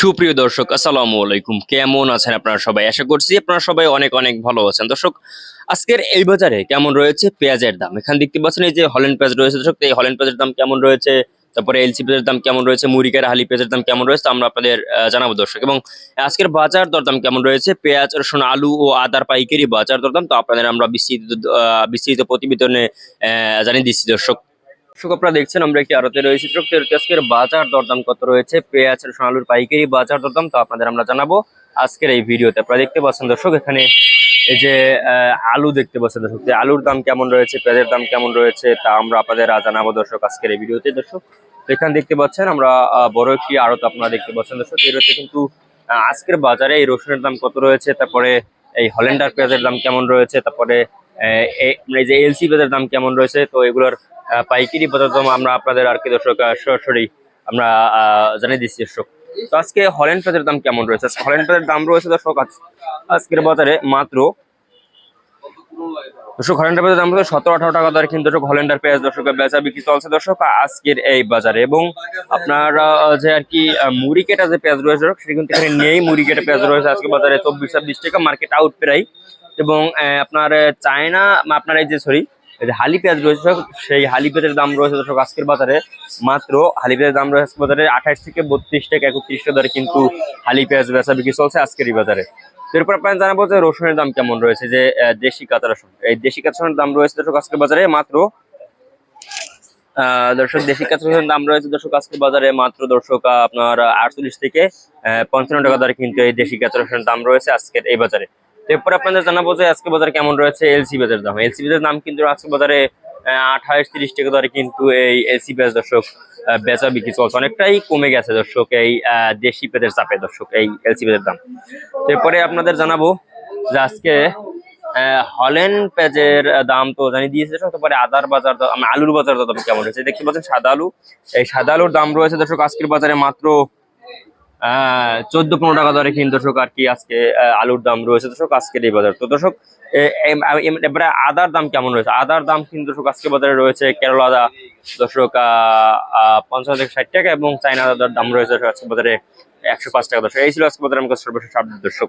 সুপ্রিয় দর্শক, আসসালামু আলাইকুম। কেমন আছেন আপনারা সবাই? আশা করছি আপনারা সবাই অনেক অনেক ভালো আছেন। দর্শক, আজকের এই বাজারে কেমন রয়েছে? পেঁয়াজের দাম। এখানে দেখতে পাচ্ছেন, এই যে হল্যান্ড পেঁয়াজ রয়েছে। দর্শক, এই হল্যান্ড পেঁয়াজের দাম কেমন রয়েছে? তারপরে এলসি পেঁয়াজের দাম কেমন রয়েছে? মুড়িকার হালি পেঁয়াজের দাম কেমন রয়েছে? আমরা আপনাদের জানাব দর্শক। এবং আজকের বাজার দরদাম কেমন রয়েছে? পেঁয়াজ, রসুন, আলু ও আদার পাইকারি বাজার দরদাম। তো আপনাদের আমরা বিস্তৃত বিস্তৃত প্রতিবেদনে জানিয়ে দিচ্ছি দর্শক। দর্শক, আপনারা দেখছেন, আমরা একটি আড়তে রয়েছি। আজকের বাজার দরদাম কত রয়েছে? পেঁয়াজ রসুন আলুর পাইকারি বাজার দরদাম, তো আপনাদের আমরা জানাব আজকের এই ভিডিওতে। আপনারা দেখতে পাচ্ছেন দর্শক, এখানে এই যে আলু দেখতে পাচ্ছেন দর্শক। আলুর দাম কেমন রয়েছে? পেঁয়াজের দাম কেমন রয়েছে? তা আমরা আপনাদের জানাব দর্শক আজকের এই ভিডিওতে। দর্শক, এখানে দেখতে পাচ্ছেন, আমরা বড় একটি আড়ত আপনারা দেখতে পাচ্ছেন দর্শক। এর হচ্ছে কিন্তু আজকের বাজারে এই রসুনের দাম কত রয়েছে? তারপরে এই হল্যান্ডার পেঁয়াজের দাম কেমন রয়েছে? তারপরে এই যে এলসি পেঁয়াজের দাম কেমন রয়েছে তো এগুলোর পাইকারি বাজার দাম আমরা আপনাদের আর কি দর্শক সরাসরি আমরা জানিয়ে দিচ্ছি দর্শক। তো আজকে হল্যান্ড পেঁয়াজের দাম কেমন রয়েছে? আজকে হল্যান্ড পেঁয়াজের দাম রয়েছে দর্শক আজ- আজকের বাজারে মাত্র দর্শক হল্যান্ডার পেঁয়াজের দাম রয়েছে সতেরো আঠারো টাকা দরে কিন্তু দর্শক হল্যান্ডার পেঁয়াজ দর্শক বেচা বিক্রি চলছে দর্শক আজকের এই বাজারে। এবং আপনার যে আর কি মুড়ি কেটা যে পেঁয়াজ রয়েছে দর্শক, সেটা কিন্তু এখানে নেই মুড়ি কেটে পেঁয়াজ রয়েছে আজকে বাজারে চব্বিশ ছাব্বিশ টাকা মার্কেট আউট প্রায় এবং আপনার চায়না আপনার এই যে সরি যে হালি পেঁয়াজ রয়েছে সেই হালি পেঁয়াজের দাম রয়েছে দর্শক আজকের বাজারে মাত্র, হালি পেঁয়াজের দাম রয়েছে আজকের বাজারে আঠাশ থেকে বত্রিশ টাকা একত্রিশ টাকা দরে কিন্তু হালি পেঁয়াজ বেচা বিক্রি চলছে আজকের এই বাজারে। এরপর আপনার জানাব যে রসুনের দাম কেমন রয়েছে, যে দেশি কাঁচা রসুন। এই দেশি কাঁচা রসুনের দাম রয়েছে দর্শক আজকের বাজারে মাত্র দর্শক দেশি কাঁচা রসুনের দাম রয়েছে দর্শক আজকের বাজারে মাত্র দর্শক, আপনার আটচল্লিশ থেকে পঞ্চান্ন টাকা দরে কিন্তু এই দেশি কাঁচা রসুনের দাম রয়েছে আজকের এই বাজারে। এরপর আপনাদের জানাব যে আজকে বাজার কেমন রয়েছে এলসি পেঁয়াজের দাম। এলসি পেঁয়াজের দাম কিন্তু আজকে বাজারে আঠাশ তিরিশ টাকা দরে কিন্তু এই এলসি পেঁয়াজ দর্শক বেচা বিক্রি চলছে। অনেকটাই কমে গেছে দর্শক এই দেশি পেঁয়াজের চাপে দর্শক এই এলসি পেঁয়াজের দাম। এরপরে আপনাদের জানাব যে আজকে হল্যান্ড পেঁয়াজের দাম তো জানিয়ে দিয়েছে দর্শক, তারপরে আদার বাজার আলুর বাজার দাম কেমন রয়েছে? দেখতে পাচ্ছেন সাদা আলু, এই সাদা আলুর দাম রয়েছে দর্শক আজকের বাজারে মাত্র চোদ্দ পনেরো টাকা দরে কিন্তু দর্শক, আর কি আজকে আলুর দাম রয়েছে দর্শক, আজকের এই বাজার। তো দর্শক এবারে আদার দাম কেমন রয়েছে? আদার দাম কিন্তু দর্শক, আজকে বাজারে রয়েছে কেরল আদা, দর্শক পঞ্চান্ন থেকে ষাট টাকা এবং চাইনা আদার দাম রয়েছে আজকে বাজারে একশো পাঁচ টাকা দর্শক। এই ছিল আজকে বাজারে আমাকে সর্বশেষ আপডেট দর্শক।